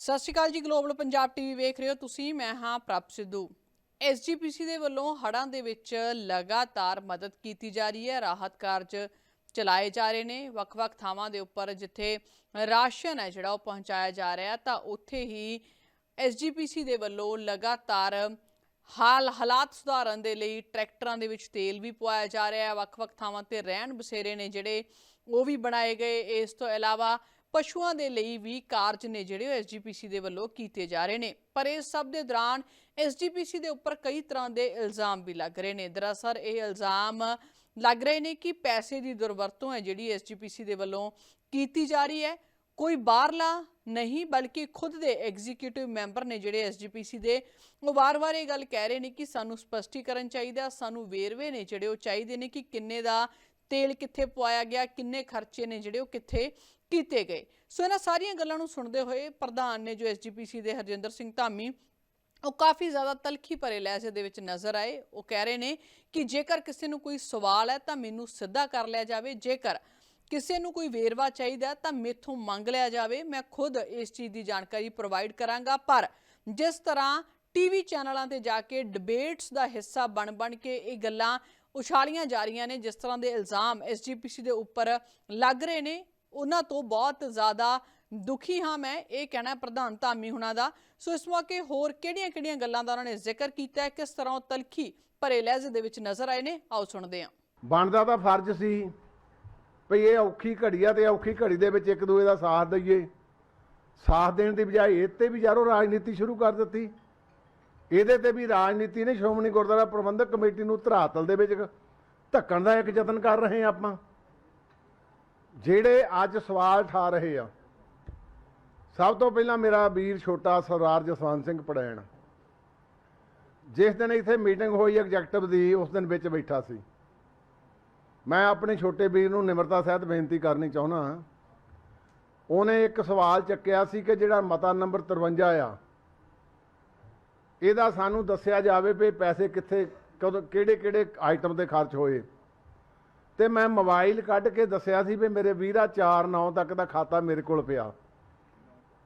ਸਤਿ ਸ਼੍ਰੀ ਅਕਾਲ ਜੀ global Punjab TV ਵੇਖ ਰਹੇ ਹੋ ਤੁਸੀਂ, ਮੈਂ ਹਾਂ ਪ੍ਰਭ ਸਿੱਧੂ। ਐਸਜੀਪੀਸੀ ਦੇ ਵੱਲੋਂ ਹੜ੍ਹਾਂ ਦੇ ਵਿੱਚ ਲਗਾਤਾਰ ਮਦਦ ਕੀਤੀ ਜਾ ਰਹੀ ਹੈ, ਰਾਹਤ ਕਾਰਜ ਚਲਾਏ ਜਾ ਰਹੇ ਨੇ, ਵੱਖ-ਵੱਖ ਥਾਵਾਂ ਦੇ ਉੱਪਰ ਜਿੱਥੇ ਰਾਸ਼ਨ ਹੈ ਜਿਹੜਾ ਉਹ ਪਹੁੰਚਾਇਆ ਜਾ ਰਿਹਾ ਤਾਂ ਉੱਥੇ ਹੀ ਐਸਜੀਪੀਸੀ ਦੇ ਵੱਲੋਂ ਲਗਾਤਾਰ ਹਾਲ ਹਾਲਾਤ ਸੁਧਾਰਨ ਦੇ ਲਈ ਟਰੈਕਟਰਾਂ ਦੇ ਵਿੱਚ ਤੇਲ ਵੀ ਪਵਾਇਆ ਜਾ ਰਿਹਾ ਹੈ, ਵੱਖ-ਵੱਖ ਥਾਵਾਂ ਤੇ ਰਹਿਣ ਬਸੇਰੇ ਨੇ ਜਿਹੜੇ ਉਹ ਵੀ ਬਣਾਏ ਗਏ। ਇਸ ਤੋਂ ਇਲਾਵਾ ਪਸ਼ੂਆਂ ਦੇ ਲਈ ਵੀ ਕਾਰਜ ਨੇ ਜਿਹੜੇ ਉਹ ਐਸਜੀਪੀਸੀ ਦੇ ਵੱਲੋਂ ਕੀਤੇ ਜਾ ਰਹੇ ਨੇ। ਪਰ ਇਸ ਸਭ ਦੇ ਦੌਰਾਨ ਐਸਜੀਪੀਸੀ ਦੇ ਉੱਪਰ ਕਈ ਤਰ੍ਹਾਂ ਦੇ ਇਲਜ਼ਾਮ ਵੀ ਲੱਗ ਰਹੇ ਨੇ। ਦਰਅਸਲ ਇਹ ਇਲਜ਼ਾਮ ਲੱਗ ਰਹੇ ਨੇ ਕਿ ਪੈਸੇ ਦੀ ਦੁਰਵਰਤੋਂ ਹੈ ਜਿਹੜੀ ਐਸਜੀਪੀਸੀ ਦੇ ਵੱਲੋਂ ਕੀਤੀ ਜਾ ਰਹੀ ਹੈ। ਕੋਈ ਬਾਹਰਲਾ ਨਹੀਂ, ਬਲਕਿ ਖੁਦ ਦੇ ਐਗਜ਼ੀਕਿਊਟਿਵ ਮੈਂਬਰ ਨੇ ਜਿਹੜੇ ਐਸਜੀਪੀਸੀ ਦੇ, ਉਹ ਵਾਰ-ਵਾਰ ਇਹ ਗੱਲ ਕਹਿ ਰਹੇ ਨੇ ਕਿ ਸਾਨੂੰ ਸਪਸ਼ਟੀਕਰਨ ਚਾਹੀਦਾ, ਸਾਨੂੰ ਵੇਰਵੇ ਨੇ ਜਿਹੜੇ ਉਹ ਚਾਹੀਦੇ ਨੇ ਕਿ ਕਿੰਨੇ ਦਾ ਤੇਲ ਕਿੱਥੇ ਪਵਾਇਆ ਗਿਆ, ਕਿੰਨੇ ਖਰਚੇ ਨੇ ਜਿਹੜੇ ਉਹ ਕਿੱਥੇ ਕੀਤੇ ਗਏ। ਸੋ ਇਹਨਾਂ ਸਾਰੀਆਂ ਗੱਲਾਂ ਨੂੰ ਸੁਣਦੇ ਹੋਏ ਪ੍ਰਧਾਨ ਨੇ ਜੋ ਐਸਜੀਪੀਸੀ ਦੇ ਹਰਜਿੰਦਰ ਸਿੰਘ ਧਾਮੀ, ਉਹ ਕਾਫੀ ਜ਼ਿਆਦਾ ਤਲਖੀ ਭਰੇ ਲਹਿਜੇ ਦੇ ਵਿੱਚ ਨਜ਼ਰ ਆਏ। ਉਹ ਕਹਿ ਰਹੇ ਨੇ ਕਿ ਜੇਕਰ ਕਿਸੇ ਨੂੰ ਕੋਈ ਸਵਾਲ ਹੈ ਤਾਂ ਮੈਨੂੰ ਸਿੱਧਾ ਕਰ ਲਿਆ ਜਾਵੇ। ਜੇਕਰ ਕਿਸੇ ਨੂੰ ਕੋਈ ਵੇਰਵਾ ਚਾਹੀਦਾ ਤਾਂ ਮੇਥੋਂ ਮੰਗ ਲਿਆ ਜਾਵੇ। ਮੈਂ ਖੁਦ ਇਸ ਚੀਜ਼ ਦੀ ਜਾਣਕਾਰੀ ਪ੍ਰੋਵਾਈਡ ਕਰਾਂਗਾ। ਪਰ ਜਿਸ ਤਰ੍ਹਾਂ ਟੀਵੀ ਚੈਨਲਾਂ ਤੇ ਜਾ ਕੇ ਡਿਬੇਟਸ ਦਾ ਹਿੱਸਾ ਬਣ ਬਣ ਕੇ ਇਹ ਗੱਲਾਂ ਉਛਾਲੀਆਂ ਜਾ ਰਹੀਆਂ ਨੇ, ਜਿਸ ਤਰ੍ਹਾਂ ਦੇ ਇਲਜ਼ਾਮ ਐਸਜੀਪੀਸੀ ਦੇ ਉੱਪਰ ਲੱਗ ਰਹੇ ਨੇ ਉਹਨਾਂ ਤੋਂ ਬਹੁਤ ਜ਼ਿਆਦਾ ਦੁਖੀ ਹਾਂ ਮੈਂ, ਇਹ ਕਹਿਣਾ ਪ੍ਰਧਾਨ ਧਾਮੀ ਹੁਣਾਂ ਦਾ। ਸੋ ਇਸ ਮੌਕੇ ਹੋਰ ਕਿਹੜੀਆਂ-ਕਿਹੜੀਆਂ ਗੱਲਾਂ ਦਾ ਉਹਨਾਂ ਨੇ ਜ਼ਿਕਰ ਕੀਤਾ ਹੈ, ਕਿਸ ਤਰ੍ਹਾਂ ਤਲਖੀ ਭਰੇ ਲਹਿਜੇ ਦੇ ਵਿੱਚ ਨਜ਼ਰ ਆਏ ਨੇ? ਆਓ ਸੁਣਦੇ ਹਾਂ। ਬਣਦਾ ਤਾਂ ਫਰਜ਼ ਸੀ ਭਈ ਇਹ ਔਖੀ ਘੜੀ ਆ ਤੇ ਔਖੀ ਘੜੀ ਦੇ ਵਿੱਚ ਇੱਕ ਦੂਏ ਦਾ ਸਾਥ ਦਈਏ। ਸਾਥ ਦੇਣ ਦੀ ਬਜਾਏ ਇਹ ਤੇ ਵੀ ਯਾਰੋ ਰਾਜਨੀਤੀ ਸ਼ੁਰੂ ਕਰ ਦਿੱਤੀ। ਇਹਦੇ ਤੇ ਵੀ ਰਾਜਨੀਤੀ ਨੇ ਸ਼੍ਰੋਮਣੀ ਗੁਰਦੁਆਰਾ ਪ੍ਰਬੰਧਕ ਕਮੇਟੀ ਨੂੰ ਧਰਾਤਲ ਦੇ ਵਿੱਚ ਧੱਕਣ ਦਾ ਇੱਕ ਯਤਨ ਕਰ ਰਹੇ ਆ ਆਪਾਂ। ਜਿਹੜੇ ਅੱਜ ਸਵਾਲ ਠਾ ਰਹੇ ਆ, ਸਭ ਤੋਂ ਪਹਿਲਾਂ ਮੇਰਾ ਵੀਰ ਛੋਟਾ ਸਰਦਾਰ ਜਸਵੰਤ ਸਿੰਘ ਪੜੈਣ। ਜਿਸ ਦਿਨ ਇੱਥੇ ਮੀਟਿੰਗ ਹੋਈ, ਐਗਜ਼ੈਕਟਿਵ ਦੀ, ਉਸ ਦਿਨ ਵਿੱਚ ਬੈਠਾ ਸੀ। ਮੈਂ ਆਪਣੇ ਛੋਟੇ ਵੀਰ ਨੂੰ ਨਿਮਰਤਾ ਸਹਿਤ ਬੇਨਤੀ ਕਰਨੀ ਚਾਹੁੰਦਾ ਉਹਨੇ ਇੱਕ ਸਵਾਲ ਚੱਕਿਆ ਸੀ ਕਿ ਜਿਹੜਾ ਮਤਾ ਨੰਬਰ 53 ਆ, ਇਹਦਾ ਸਾਨੂੰ ਦੱਸਿਆ ਜਾਵੇ ਵੀ ਪੈਸੇ ਕਿੱਥੇ, ਕਦੋਂ ਕਿਹੜੇ ਕਿਹੜੇ ਆਈਟਮ ਤੇ ਖਰਚ ਹੋਏ। ਤੇ ਮੈਂ ਮੋਬਾਈਲ ਕੱਢ ਕੇ ਦੱਸਿਆ ਸੀ ਵੀ ਮੇਰੇ ਵੀਰਾ 4 9 ਤੱਕ ਦਾ ਖਾਤਾ ਮੇਰੇ ਕੋਲ ਪਿਆ।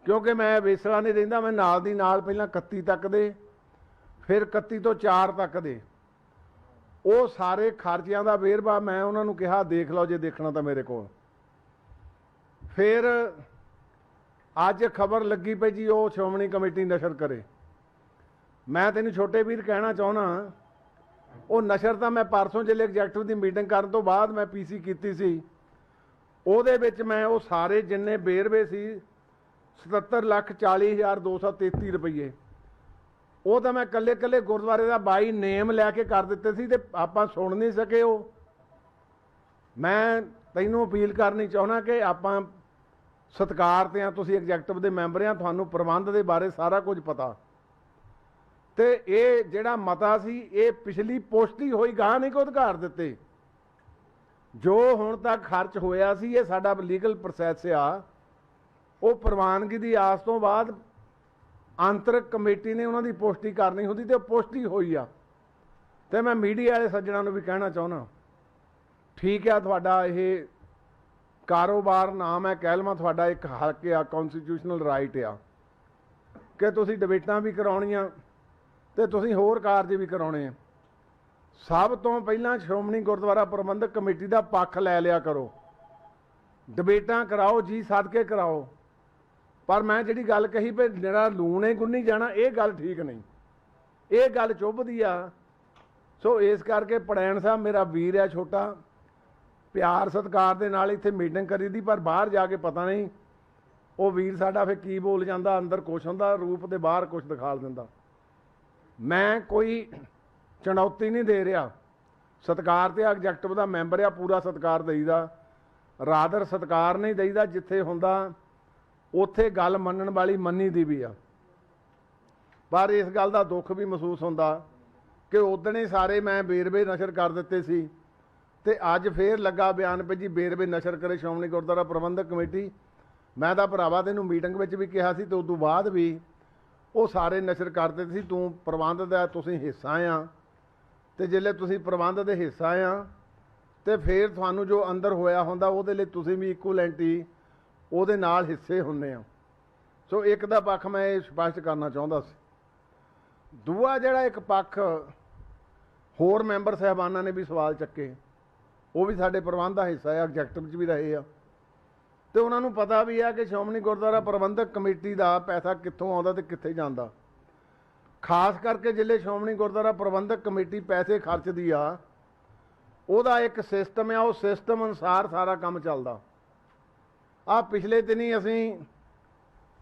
ਕਿਉਂਕਿ ਮੈਂ ਵੇਸਲਾ ਨਹੀਂ ਰਹਿੰਦਾ ਮੈਂ ਨਾਲ ਦੀ ਨਾਲ ਪਹਿਲਾਂ 31 ਤੱਕ ਦੇ, ਫਿਰ 31 ਤੋਂ 4 ਤੱਕ ਦੇ। ਉਹ ਸਾਰੇ ਖਰਚਿਆਂ ਦਾ ਵੇਰਵਾ ਮੈਂ ਉਹਨਾਂ ਨੂੰ ਕਿਹਾ, ਦੇਖ ਲਓ ਜੇ ਦੇਖਣਾ ਤਾਂ ਮੇਰੇ ਕੋਲ। ਫਿਰ ਅੱਜ ਖਬਰ ਲੱਗੀ ਪਈ ਜੀ, ਉਹ ਸ਼੍ਰੋਮਣੀ ਕਮੇਟੀ ਨਸ਼ਰ ਕਰੇ। ਮੈਂ ਤੈਨੂੰ ਛੋਟੇ ਵੀਰ ਕਹਿਣਾ ਚਾਹੁੰਦਾ ਉਹ ਨਸ਼ਰ ਤਾਂ ਮੈਂ ਪਰਸੋਂ ਜਿਹੜੇ ਐਗਜ਼ੈਕਟਿਵ ਦੀ ਮੀਟਿੰਗ ਕਰਨ ਤੋਂ ਬਾਅਦ ਮੈਂ ਪੀਸੀ ਕੀਤੀ ਸੀ। ਉਹਦੇ ਵਿੱਚ ਮੈਂ ਉਹ ਸਾਰੇ ਜਿੰਨੇ ਵੇਰਵੇ ਸੀ 77 ਲੱਖ 40 ਹਜ਼ਾਰ 233 ਰੁਪਏ ਉਹ ਤਾਂ ਮੈਂ ਕੱਲੇ ਕੱਲੇ ਗੁਰਦੁਆਰੇ ਦਾ ਬਾਈ ਨੇਮ ਲੈ ਕੇ ਕਰ ਦਿੱਤੇ ਸੀ ਤੇ ਆਪਾਂ ਸੁਣ ਨਹੀਂ ਸਕੇ ਉਹ। ਮੈਂ ਤੈਨੂੰ ਅਪੀਲ ਕਰਨੀ ਚਾਹੁੰਦਾ ਕਿ ਆਪਾਂ ਸਤਕਾਰ ਤੇ ਆ, ਤੁਸੀਂ ਐਗਜ਼ੈਕਟਿਵ ਦੇ ਮੈਂਬਰ ਆ, ਤੁਹਾਨੂੰ ਪ੍ਰਬੰਧ ਦੇ ਬਾਰੇ ਸਾਰਾ ਕੁਝ ਪਤਾ। ਤੇ ਇਹ ਜਿਹੜਾ ਮਤਾ ਸੀ, ਇਹ ਪਿਛਲੀ ਪੋਸਟੀ ਹੋਈ ਗਾਹ ਨਹੀਂ ਕੋ ਅਧਿਕਾਰ ਦਿੱਤੇ? ਜੋ ਹੁਣ ਤੱਕ ਖਰਚ ਹੋਇਆ ਸੀ, ਇਹ ਸਾਡਾ ਲੀਗਲ ਪ੍ਰੋਸੈਸ ਆ। ਉਹ ਪ੍ਰਵਾਨਗੀ ਦੀ ਆਸ ਤੋਂ ਬਾਅਦ ਆਂਤਰਿਕ ਕਮੇਟੀ ਨੇ ਉਹਨਾਂ ਦੀ ਪੁਸ਼ਟੀ ਕਰਨੀ ਹੁੰਦੀ ਤੇ ਉਹ ਪੁਸ਼ਟੀ ਹੋਈ ਆ। ਤੇ ਮੈਂ ਮੀਡੀਆ ਵਾਲੇ ਸੱਜਣਾਂ ਨੂੰ ਵੀ ਕਹਿਣਾ ਚਾਹੁੰਦਾ। ਠੀਕ ਆ ਤੁਹਾਡਾ ਇਹ ਕਾਰੋਬਾਰ ਨਾਮ ਹੈ ਕਹਿਲਮਾ ਤੁਹਾਡਾ ਇੱਕ ਹੱਕ ਆ ਕਨਸਟੀਟਿਊਸ਼ਨਲ ਰਾਈਟ ਆ। ਕਿ ਤੁਸੀਂ ਡਿਬੇਟਾਂ ਵੀ ਕਰਾਉਣੀਆਂ ਤੇ ਤੁਸੀਂ ਹੋਰ ਕਾਰਜ ਵੀ ਕਰਾਉਣੇ ਆ। ਸਭ ਤੋਂ ਪਹਿਲਾਂ ਸ਼੍ਰੋਮਣੀ ਗੁਰਦੁਆਰਾ ਪ੍ਰਬੰਧਕ ਕਮੇਟੀ ਦਾ ਪੱਖ ਲੈ ਲਿਆ ਕਰੋ। ਡਿਬੇਟਾਂ ਕਰਾਓ, ਜੀ ਸਦਕੇ ਕਰਾਓ। ਪਰ ਮੈਂ ਜਿਹੜੀ ਗੱਲ ਕਹੀ ਵੀ ਜਿਹੜਾ ਲੂਣੇ ਗੁੰਨੀ ਜਾਣਾ, ਇਹ ਗੱਲ ਠੀਕ ਨਹੀਂ। ਇਹ ਗੱਲ ਚੁੱਭਦੀ ਆ। ਸੋ ਇਸ ਕਰਕੇ ਪੜੈਣ ਸਾਹਿਬ ਮੇਰਾ ਵੀਰ ਆ ਛੋਟਾ। ਪਿਆਰ ਸਤਿਕਾਰ ਦੇ ਨਾਲ ਇੱਥੇ ਮੀਟਿੰਗ ਕਰੀ ਦੀ, ਪਰ ਬਾਹਰ ਜਾ ਕੇ ਪਤਾ ਨਹੀਂ ਉਹ ਵੀਰ ਸਾਡਾ ਫੇ ਕੀ ਬੋਲ ਜਾਂਦਾ, ਅੰਦਰ ਕੁਛ ਹੁੰਦਾ, ਰੂਪ ਦੇ ਬਾਹਰ ਕੁਛ ਦਿਖਾਲ ਦਿੰਦਾ। ਮੈਂ ਕੋਈ ਚੁਣੌਤੀ ਨਹੀਂ ਦੇ ਰਿਹਾ। ਸਤਕਾਰ ਤੇ ਐਗਜੈਕਟਿਵ ਦਾ ਮੈਂਬਰ ਆ, ਪੂਰਾ ਸਤਕਾਰ ਦਈਦਾ। ਰਾਦਰ ਸਤਕਾਰ ਨਹੀਂ ਦੇਈਦਾ, ਜਿੱਥੇ ਹੁੰਦਾ, ਉੱਥੇ ਗੱਲ ਮੰਨਣ ਵਾਲੀ ਮੰਨੀ ਦੀ ਵੀ ਆ। ਪਰ ਇਸ ਗੱਲ ਦਾ ਦੁੱਖ ਵੀ ਮਹਿਸੂਸ ਹੁੰਦਾ ਕਿ ਉਦਣੇ ਸਾਰੇ ਮੈਂ ਬੇਰਵੇ ਨਸ਼ਰ ਕਰ ਦਿੱਤੇ ਸੀ ਤੇ ਅੱਜ ਫੇਰ ਲੱਗਾ ਬਿਆਨ ਪੇ ਜੀ ਬੇਰਵੇ ਨਸ਼ਰ ਕਰੇ ਸ਼੍ਰੋਮਣੀ ਗੁਰਦੁਆਰਾ ਪ੍ਰਬੰਧਕ ਕਮੇਟੀ। ਮੈਂ ਤਾਂ ਭਰਾਵਾ ਤੈਨੂੰ ਮੀਟਿੰਗ ਵਿੱਚ ਵੀ ਕਿਹਾ ਸੀ ਤੇ ਉਸ ਤੋਂ ਬਾਅਦ ਵੀ ਉਹ ਸਾਰੇ ਨਸ਼ਰ ਕਰਦੇ ਸੀ, ਤੂੰ ਪ੍ਰਬੰਧ ਦਾ, ਤੁਸੀਂ ਹਿੱਸਾ ਆ। ਤੇ ਜਿੱਲੇ ਤੁਸੀਂ ਪ੍ਰਬੰਧ ਦੇ ਹਿੱਸਾ ਆ, ਤੇ ਫਿਰ ਤੁਹਾਨੂੰ ਜੋ ਅੰਦਰ ਹੋਇਆ ਹੁੰਦਾ, ਉਹਦੇ ਲਈ ਤੁਸੀਂ ਵੀ ਇਕੁਅਲੈਂਟੀ ਉਹਦੇ ਨਾਲ ਹਿੱਸੇ ਹੁੰਦੇ ਆ। ਸੋ ਇੱਕ ਦਾ ਪੱਖ ਮੈਂ ਇਹ ਸਪਸ਼ਟ ਕਰਨਾ ਚਾਹੁੰਦਾ ਸੀ। ਦੂਆ ਜਿਹੜਾ ਇੱਕ ਪੱਖ ਹੋਰ ਮੈਂਬਰ ਸਹਿਬਾਨਾਂ ਨੇ ਵੀ ਸਵਾਲ ਚੱਕੇ, ਉਹ ਵੀ ਸਾਡੇ ਪ੍ਰਬੰਧ ਦਾ ਹਿੱਸਾ ਆ, ਐਗਜ਼ੈਕਟਿਵ 'ਚ ਵੀ ਰਹੇ ਆ। ਤੇ ਉਹਨਾਂ ਨੂੰ ਪਤਾ ਵੀ ਆ ਕਿ ਸ਼੍ਰੋਮਣੀ ਗੁਰਦੁਆਰਾ ਪ੍ਰਬੰਧਕ ਕਮੇਟੀ ਦਾ ਪੈਸਾ ਕਿੱਥੋਂ ਆਉਂਦਾ ਤੇ ਕਿੱਥੇ ਜਾਂਦਾ। ਖਾਸ ਕਰਕੇ ਜ਼ਿਲ੍ਹੇ ਸ਼੍ਰੋਮਣੀ ਗੁਰਦੁਆਰਾ ਪ੍ਰਬੰਧਕ ਕਮੇਟੀ ਪੈਸੇ ਖਰਚਦੀ ਆ, ਉਹਦਾ ਇੱਕ ਸਿਸਟਮ ਆ, ਉਹ ਸਿਸਟਮ ਅਨੁਸਾਰ ਸਾਰਾ ਕੰਮ ਚੱਲਦਾ। ਆ ਪਿਛਲੇ ਦਿਨੀ ਅਸੀਂ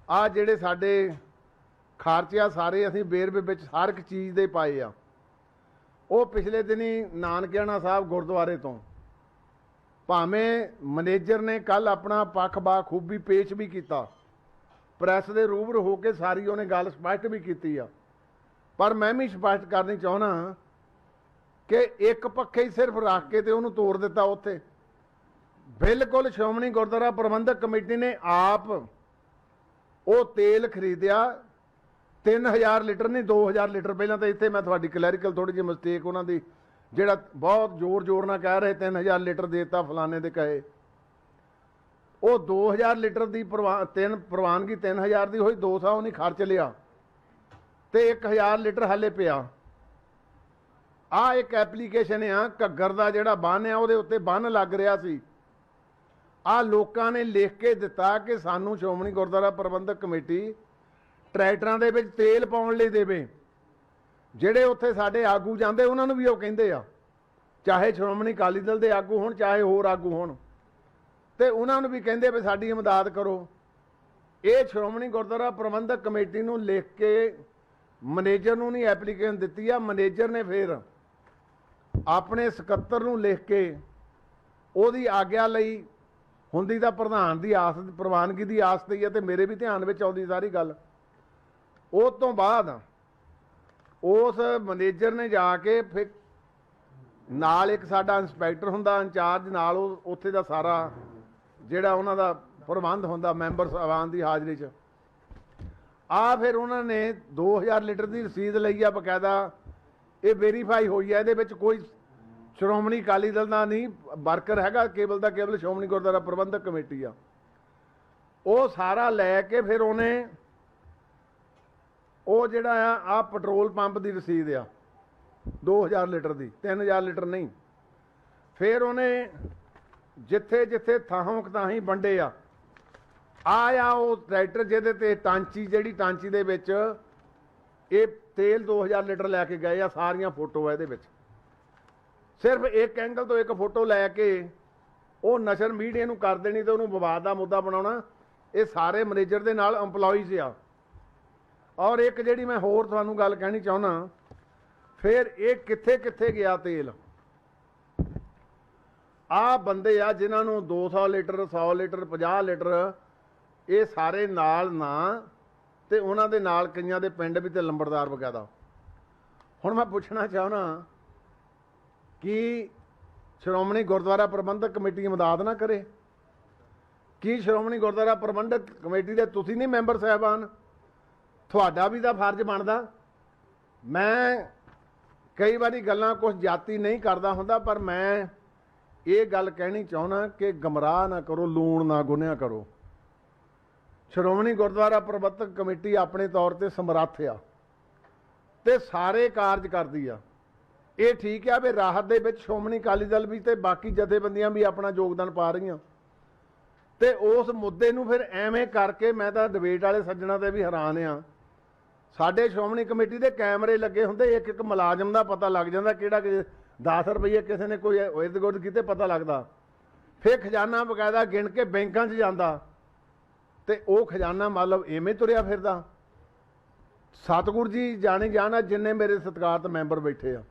ਆ ਜਿਹੜੇ ਸਾਡੇ ਖਰਚੇ ਆ ਸਾਰੇ ਅਸੀਂ ਬੇਰਵੇ ਵਿੱਚ ਹਰ ਇੱਕ ਚੀਜ਼ ਦੇ ਪਾਏ ਆ। ਉਹ ਪਿਛਲੇ ਦਿਨੀ ਨਾਨਕਿਆਣਾ ਸਾਹਿਬ ਗੁਰਦੁਆਰੇ ਤੋਂ ਭਾਵੇਂ ਮੈਨੇਜਰ ਨੇ ਕੱਲ ਆਪਣਾ ਪੱਖ ਬਾਖੂਬੀ ਪੇਸ਼ ਵੀ ਕੀਤਾ, ਪ੍ਰੈਸ ਦੇ ਰੂਬਰੂ ਹੋ ਕੇ ਸਾਰੀ ਉਹਨੇ ਗੱਲ ਸਪਸ਼ਟ ਵੀ ਕੀਤੀ ਆ। ਪਰ ਮੈਂ ਵੀ ਸਪਸ਼ਟ ਕਰਨੀ ਚਾਹੁੰਦਾ ਕਿ ਇੱਕ ਪੱਖੇ ਹੀ ਸਿਰਫ ਰੱਖ ਕੇ ਤੇ ਉਹਨੂੰ ਤੋੜ ਦਿੱਤਾ ਉੱਥੇ। ਬਿਲਕੁਲ ਸ਼੍ਰੋਮਣੀ ਗੁਰਦੁਆਰਾ ਪ੍ਰਬੰਧਕ ਕਮੇਟੀ ਨੇ ਆਪ ਉਹ ਤੇਲ ਖਰੀਦਿਆ 3000 ਲੀਟਰ ਨਹੀਂ 2000 ਲੀਟਰ ਪਹਿਲਾਂ ਤਾਂ ਇੱਥੇ ਮੈਂ ਤੁਹਾਡੀ ਕਲੈਰੀਕਲ ਥੋੜੀ ਜਿਹੀ ਮਿਸਟੇਕ ਉਹਨਾਂ ਦੀ ਜਿਹੜਾ ਬਹੁਤ ਜ਼ੋਰ ਜ਼ੋਰ ਨਾਲ ਕਹਿ ਰਹੇ 3000 ਲੀਟਰ ਦੇਤਾ ਫਲਾਣੇ ਦੇ ਕਹੇ। ਉਹ 2000 ਲੀਟਰ ਦੀ ਪ੍ਰਵਾ- ਤਿੰਨ ਪ੍ਰਵਾਨਗੀ 3000 ਦੀ ਹੋਈ 200 ਉਹਨੇ ਖਰਚ ਲਿਆ ਤੇ 1000 ਲੀਟਰ ਹਾਲੇ ਪਿਆ। ਆ ਇੱਕ ਐਪਲੀਕੇਸ਼ਨ ਆ, ਘੱਗਰ ਦਾ ਜਿਹੜਾ ਬੰਨ ਆ, ਉਹਦੇ ਉੱਤੇ ਬੰਨ ਲੱਗ ਰਿਹਾ ਸੀ। ਆ ਲੋਕਾਂ ਨੇ ਲਿਖ ਕੇ ਦਿੱਤਾ ਕਿ ਸਾਨੂੰ ਸ਼੍ਰੋਮਣੀ ਗੁਰਦੁਆਰਾ ਪ੍ਰਬੰਧਕ ਕਮੇਟੀ ਟਰੈਕਟਰਾਂ ਦੇ ਵਿੱਚ ਤੇਲ ਪਾਉਣ ਲਈ ਦੇਵੇ। ਜਿਹੜੇ ਉੱਥੇ ਸਾਡੇ ਆਗੂ ਜਾਂਦੇ, ਉਹਨਾਂ ਨੂੰ ਵੀ ਉਹ ਕਹਿੰਦੇ ਆ। ਚਾਹੇ ਸ਼੍ਰੋਮਣੀ ਅਕਾਲੀ ਦਲ ਦੇ ਆਗੂ ਹੋਣ, ਚਾਹੇ ਹੋਰ ਆਗੂ ਹੋਣ। ਤੇ ਉਹਨਾਂ ਨੂੰ ਵੀ ਕਹਿੰਦੇ ਵੀ ਸਾਡੀ ਇਮਦਾਦ ਕਰੋ। ਇਹ ਸ਼੍ਰੋਮਣੀ ਗੁਰਦੁਆਰਾ ਪ੍ਰਬੰਧਕ ਕਮੇਟੀ ਨੂੰ ਲਿਖ ਕੇ ਮੈਨੇਜਰ ਨੂੰ ਨਹੀਂ ਐਪਲੀਕੇਸ਼ਨ ਦਿੱਤੀ ਆ, ਮੈਨੇਜਰ ਨੇ ਫਿਰ ਆਪਣੇ ਸਕੱਤਰ ਨੂੰ ਲਿਖ ਕੇ ਉਹਦੀ ਆਗਿਆ ਲਈ ਹੁੰਦੀ ਤਾਂ ਪ੍ਰਧਾਨ ਦੀ ਆਸ, ਪ੍ਰਵਾਨਗੀ ਦੀ ਆਸ ਤੇ ਹੀ ਹੈ ਤੇ ਮੇਰੇ ਵੀ ਧਿਆਨ ਵਿੱਚ ਆਉਂਦੀ ਸਾਰੀ ਗੱਲ। ਉਹ ਤੋਂ ਬਾਅਦ ਉਸ ਮੈਨੇਜਰ ਨੇ ਜਾ ਕੇ ਫਿਰ ਨਾਲ ਇੱਕ ਸਾਡਾ ਇੰਸਪੈਕਟਰ ਹੁੰਦਾ, ਇੰਚਾਰਜ ਨਾਲ ਉਹ ਉੱਥੇ ਦਾ ਸਾਰਾ ਜਿਹੜਾ ਉਹਨਾਂ ਦਾ ਪ੍ਰਬੰਧ ਹੁੰਦਾ ਮੈਂਬਰ ਸਾਹਿਬਾਨ ਦੀ ਹਾਜ਼ਰੀ 'ਚ। ਆ ਫਿਰ ਉਹਨਾਂ ਨੇ 2000 ਲੀਟਰ ਦੀ ਰਸੀਦ ਲਈ ਆ ਬਕਾਇਦਾ। ਇਹ ਵੈਰੀਫਾਈ ਹੋਈ ਹੈ ਇਹਦੇ ਵਿੱਚ ਕੋਈ ਸ਼੍ਰੋਮਣੀ ਅਕਾਲੀ ਦਲ ਦਾ ਨਹੀਂ, ਵਰਕਰ ਹੈਗਾ ਕੇਵਲ ਦਾ ਕੇਵਲ ਸ਼੍ਰੋਮਣੀ ਗੁਰਦੁਆਰਾ ਪ੍ਰਬੰਧਕ ਕਮੇਟੀ ਆ। ਉਹ ਸਾਰਾ ਲੈ ਕੇ ਫਿਰ ਉਹਨੇ ਉਹ ਜਿਹੜਾ ਆ ਆ ਪੈਟਰੋਲ ਪੰਪ ਦੀ ਰਸੀਦ ਆ 2000 ਲੀਟਰ ਦੀ 3000 ਲੀਟਰ ਨਹੀਂ। ਫਿਰ ਉਹਨੇ ਜਿੱਥੇ ਜਿੱਥੇ ਥਾਂ ਕਤਾਹੀਂ ਵੰਡੇ ਆ ਆ ਆ ਉਹ ਟਰੈਕਟਰ ਜਿਹਦੇ ਤੇ ਟਾਂਚੀ, ਜਿਹੜੀ ਟਾਂਚੀ ਦੇ ਵਿੱਚ ਇਹ ਤੇਲ 2000 ਲੀਟਰ ਲੈ ਕੇ ਗਏ ਆ, ਸਾਰੀਆਂ ਫੋਟੋ ਆ ਇਹਦੇ ਵਿੱਚ। ਸਿਰਫ ਇੱਕ ਐਂਗਲ ਤੋਂ ਇੱਕ ਫੋਟੋ ਲੈ ਕੇ ਉਹ ਨਸ਼ਰ ਮੀਡੀਆ ਨੂੰ ਕਰ ਦੇਣੀ ਤੇ ਉਹਨੂੰ ਵਿਵਾਦ ਦਾ ਮੁੱਦਾ ਬਣਾਉਣਾ, ਇਹ ਸਾਰੇ ਮੈਨੇਜਰ ਦੇ ਨਾਲ EMPLOYEES ਆ। ਔਰ ਇੱਕ ਜਿਹੜੀ ਮੈਂ ਹੋਰ ਤੁਹਾਨੂੰ ਗੱਲ ਕਹਿਣੀ ਚਾਹੁੰਦਾ, ਫਿਰ ਇਹ ਕਿੱਥੇ ਕਿੱਥੇ ਗਿਆ ਤੇਲ? ਆ ਬੰਦੇ ਆ ਜਿਨ੍ਹਾਂ ਨੂੰ 200 ਲੀਟਰ 100 ਲੀਟਰ 50 ਲੀਟਰ, ਇਹ ਸਾਰੇ ਨਾਲ ਨਾ ਤੇ ਉਹਨਾਂ ਦੇ ਨਾਲ ਕਈਆਂ ਦੇ ਪਿੰਡ ਵੀ ਤੇ ਲੰਬੜਦਾਰ ਵਗੈਰਾ। ਹੁਣ ਮੈਂ ਪੁੱਛਣਾ ਚਾਹੁੰਦਾ ਕਿ ਸ਼੍ਰੋਮਣੀ ਗੁਰਦੁਆਰਾ ਪ੍ਰਬੰਧਕ ਕਮੇਟੀ ਇਮਦਾਦ ਨਾ ਕਰੇ? ਕੀ ਸ਼੍ਰੋਮਣੀ ਗੁਰਦੁਆਰਾ ਪ੍ਰਬੰਧਕ ਕਮੇਟੀ ਦੇ ਤੁਸੀਂ ਨਹੀਂ ਮੈਂਬਰ ਸਾਹਿਬਾਨ? ਤੁਹਾਡਾ ਵੀ ਤਾਂ ਫਰਜ਼ ਬਣਦਾ। ਮੈਂ ਕਈ ਵਾਰੀ ਗੱਲਾਂ ਕੁਝ ਜਾਤੀ ਨਹੀਂ ਕਰਦਾ ਹੁੰਦਾ, ਪਰ ਮੈਂ ਇਹ ਗੱਲ ਕਹਿਣੀ ਚਾਹੁੰਦਾ ਕਿ ਗਮਰਾਹ ਨਾ ਕਰੋ, ਲੂਣ ਨਾ ਗੁਨਿਆ ਕਰੋ। ਸ਼੍ਰੋਮਣੀ ਗੁਰਦੁਆਰਾ ਪ੍ਰਬੰਧਕ ਕਮੇਟੀ ਆਪਣੇ ਤੌਰ ਤੇ ਸਮਰੱਥ ਆ ਤੇ ਸਾਰੇ ਕਾਰਜ ਕਰਦੀ ਆ। ਇਹ ਠੀਕ ਆ ਵੀ ਰਾਹਤ ਦੇ ਵਿੱਚ ਸ਼੍ਰੋਮਣੀ ਅਕਾਲੀ ਦਲ ਵੀ ਤੇ ਬਾਕੀ ਜਥੇਬੰਦੀਆਂ ਵੀ ਆਪਣਾ ਯੋਗਦਾਨ ਪਾ ਰਹੀਆਂ। ਤੇ ਉਸ ਮੁੱਦੇ ਨੂੰ ਫਿਰ ਐਵੇਂ ਕਰਕੇ ਮੈਂ ਤਾਂ ਡਿਬੇਟ ਵਾਲੇ ਸੱਜਣਾ ਤੇ ਵੀ ਹੈਰਾਨ ਆ ਸਾਡੇ ਸ਼੍ਰੋਮਣੀ ਕਮੇਟੀ ਦੇ ਕੈਮਰੇ ਲੱਗੇ ਹੁੰਦੇ, ਇੱਕ ਇੱਕ ਮੁਲਾਜ਼ਮ ਦਾ ਪਤਾ ਲੱਗ ਜਾਂਦਾ ਕਿਹੜਾ ਕਿ 10 ਰੁਪਏ ਕਿਸੇ ਨੇ ਕੋਈ ਇਰਦ ਗੁਰਦ ਕੀਤੇ ਪਤਾ ਲੱਗਦਾ। ਫਿਰ ਖਜ਼ਾਨਾ ਬਕਾਇਦਾ ਗਿਣ ਕੇ ਬੈਂਕਾਂ 'ਚ ਜਾਂਦਾ ਤੇ ਉਹ ਖਜ਼ਾਨਾ ਮਤਲਬ ਐਵੇਂ ਤੁਰਿਆ ਫਿਰਦਾ। ਸਤਿਗੁਰ ਜੀ ਜਾਣੇ ਜਾਣਾ ਜਿੰਨੇ ਮੇਰੇ ਸਤਿਕਾਰਤ ਮੈਂਬਰ ਬੈਠੇ ਆ।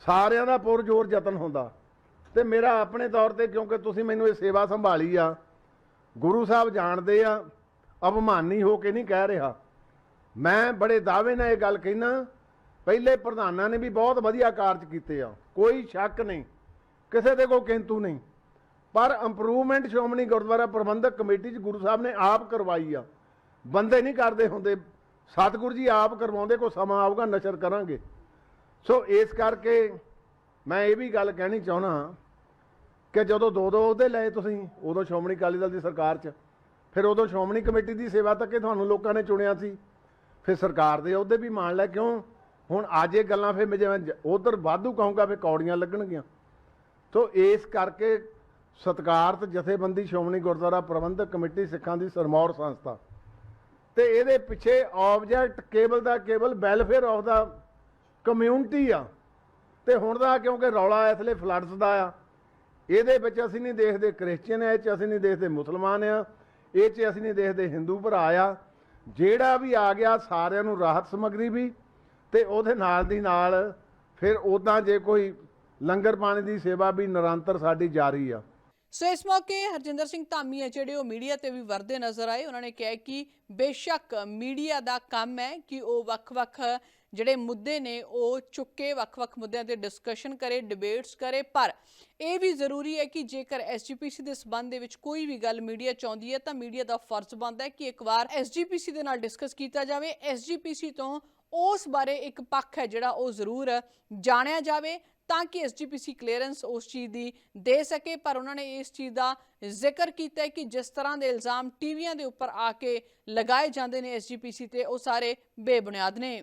ਸਾਰਿਆਂ ਦਾ ਪੁਰ ਜ਼ੋਰ ਯਤਨ ਹੁੰਦਾ। ਤੇ ਮੇਰਾ ਆਪਣੇ ਤੌਰ ਤੇ ਕਿਉਂਕਿ ਤੁਸੀਂ ਮੈਨੂੰ ਇਹ ਸੇਵਾ ਸੰਭਾਲੀ ਆ, ਗੁਰੂ ਸਾਹਿਬ ਜਾਣਦੇ ਆ ਅਪਮਾਨੀ ਹੋ ਕੇ ਨਹੀਂ ਕਹਿ ਰਿਹਾ। ਮੈਂ ਬੜੇ ਦਾਅਵੇ ਨਾਲ ਇਹ ਗੱਲ ਕਹਿਣਾ ਪਹਿਲੇ ਪ੍ਰਧਾਨਾਂ ਨੇ ਵੀ ਬਹੁਤ ਵਧੀਆ ਕਾਰਜ ਕੀਤੇ ਆ, ਕੋਈ ਸ਼ੱਕ ਨਹੀਂ, ਕਿਸੇ ਦੇ ਕੋਈ ਕਿੰਤੂ ਨਹੀਂ। ਪਰ ਇੰਪਰੂਵਮੈਂਟ ਸ਼੍ਰੋਮਣੀ ਗੁਰਦੁਆਰਾ ਪ੍ਰਬੰਧਕ ਕਮੇਟੀ 'ਚ ਗੁਰੂ ਸਾਹਿਬ ਨੇ ਆਪ ਕਰਵਾਈ ਆ। ਬੰਦੇ ਨਹੀਂ ਕਰਦੇ ਹੁੰਦੇ, ਸਤਿਗੁਰੂ ਜੀ ਆਪ ਕਰਵਾਉਂਦੇ, ਕੋਈ ਸਮਾਂ ਆਊਗਾ, ਨਸ਼ਰ ਕਰਾਂਗੇ। ਸੋ ਇਸ ਕਰਕੇ ਮੈਂ ਇਹ ਵੀ ਗੱਲ ਕਹਿਣੀ ਚਾਹੁੰਦਾ ਕਿ ਜਦੋਂ ਦੋ ਦੋ ਉਹਦੇ ਲਏ ਤੁਸੀਂ, ਉਦੋਂ ਸ਼੍ਰੋਮਣੀ ਅਕਾਲੀ ਦਲ ਦੀ ਸਰਕਾਰ 'ਚ, ਫਿਰ ਉਦੋਂ ਸ਼੍ਰੋਮਣੀ ਕਮੇਟੀ ਦੀ ਸੇਵਾ ਤੱਕ ਹੀ ਤੁਹਾਨੂੰ ਲੋਕਾਂ ਨੇ ਚੁਣਿਆ ਸੀ। ਫਿਰ ਸਰਕਾਰ ਦੇ ਅਹੁਦੇ ਵੀ ਮਾਣ ਲੈ, ਕਿਉਂ? ਹੁਣ ਅੱਜ ਇਹ ਗੱਲਾਂ ਫਿਰ ਮੈਂ ਜਿਵੇਂ ਉਧਰ ਵਾਧੂ ਕਹੂੰਗਾ, ਫਿਰ ਕੌੜੀਆਂ ਲੱਗਣਗੀਆਂ। ਸੋ ਇਸ ਕਰਕੇ ਸਤਕਾਰਤ ਜਥੇਬੰਦੀ ਸ਼੍ਰੋਮਣੀ ਗੁਰਦੁਆਰਾ ਪ੍ਰਬੰਧਕ ਕਮੇਟੀ ਸਿੱਖਾਂ ਦੀ ਸਰਮੌਰ ਸੰਸਥਾ ਤੇ ਇਹਦੇ ਪਿੱਛੇ ਆਬਜੈਕਟ ਕੇਵਲ ਦਾ ਕੇਵਲ ਵੈਲਫੇਅਰ ਆਫ ਦਾ ਕਮਿਊਨਿਟੀ ਆ। ਤੇ ਹੁਣ ਦਾ ਕਿਉਂਕਿ ਰੌਲਾ ਇਸ ਲਈ ਫਲੱਡਸ ਦਾ ਆ, ਇਹਦੇ ਵਿੱਚ ਅਸੀਂ ਨਹੀਂ ਦੇਖਦੇ ਕ੍ਰਿਸਚੀਅਨ ਆ, ਇਹ ਚ ਅਸੀਂ ਨਹੀਂ ਦੇਖਦੇ ਮੁਸਲਮਾਨ ਆ, ਇਹ ਚ ਅਸੀਂ ਨਹੀਂ ਦੇਖਦੇ ਹਿੰਦੂ ਭਰਾ ਆ। ਜਿਹੜਾ ਵੀ ਆ ਗਿਆ, ਸਾਰਿਆਂ ਨੂੰ ਰਾਹਤ ਸਮਗਰੀ ਵੀ ਤੇ ਉਹਦੇ ਨਾਲ ਦੀ ਨਾਲ ਫਿਰ ਉਦਾਂ ਜੇ ਕੋਈ ਲੰਗਰ ਪਾਣੀ ਦੀ ਸੇਵਾ ਵੀ ਨਿਰੰਤਰ ਸਾਡੀ ਜਾਰੀ ਆ। ਸੋ ਇਸ ਮੌਕੇ ਹਰਜਿੰਦਰ ਸਿੰਘ ਧਾਮੀ ਹੈ, ਜਿਹੜੇ ਉਹ ਮੀਡੀਆ ਤੇ ਵੀ ਵਰਦੇ ਨਜ਼ਰ ਆਏ। ਉਹਨਾਂ ਨੇ ਕਿਹਾ ਕਿ ਬੇਸ਼ੱਕ ਮੀਡੀਆ ਦਾ ਕੰਮ ਹੈ ਕਿ ਉਹ ਵੱਖ-ਵੱਖ ਜਿਹੜੇ ਮੁੱਦੇ ਨੇ, ਉਹ ਚੁੱਕੇ, ਵੱਖ-ਵੱਖ ਮੁੱਦਿਆਂ ਤੇ ਡਿਸਕਸ਼ਨ ਕਰੇ ਡਿਬੇਟਸ ਕਰੇ, ਪਰ ਇਹ ਵੀ ਜ਼ਰੂਰੀ ਹੈ ਕਿ ਜੇਕਰ ਐਸਜੀਪੀਸੀ ਦੇ ਸਬੰਧ ਦੇ ਵਿੱਚ ਕੋਈ ਵੀ ਗੱਲ ਮੀਡੀਆ ਚਾਹੁੰਦੀ ਹੈ, ਤਾਂ ਮੀਡੀਆ ਦਾ ਫਰਜ਼ ਬਣਦਾ ਹੈ ਕਿ ਇੱਕ ਵਾਰ ਐਸਜੀਪੀਸੀ ਦੇ ਨਾਲ ਡਿਸਕਸ ਕੀਤਾ ਜਾਵੇ। ਐਸਜੀਪੀਸੀ ਤੋਂ ਉਸ ਬਾਰੇ ਇੱਕ ਪੱਖ ਹੈ ਜਿਹੜਾ ਉਹ ਜ਼ਰੂਰ ਜਾਣਿਆ ਜਾਵੇ, ਤਾਂ ਕਿ ਐਸਜੀਪੀਸੀ ਕਲੀਅਰੈਂਸ ਉਸ ਚੀਜ਼ ਦੀ ਦੇ ਸਕੇ। ਪਰ ਉਹਨਾਂ ਨੇ ਇਸ ਚੀਜ਼ ਦਾ ਜ਼ਿਕਰ ਕੀਤਾ ਕਿ ਜਿਸ ਤਰ੍ਹਾਂ ਦੇ ਇਲਜ਼ਾਮ ਟੀਵੀਆਂ ਦੇ ਉੱਪਰ ਆ ਕੇ ਲਗਾਏ ਜਾਂਦੇ ਨੇ ਐਸਜੀਪੀਸੀ ਤੇ, ਉਹ ਸਾਰੇ ਬੇਬੁਨਿਆਦ ਨੇ।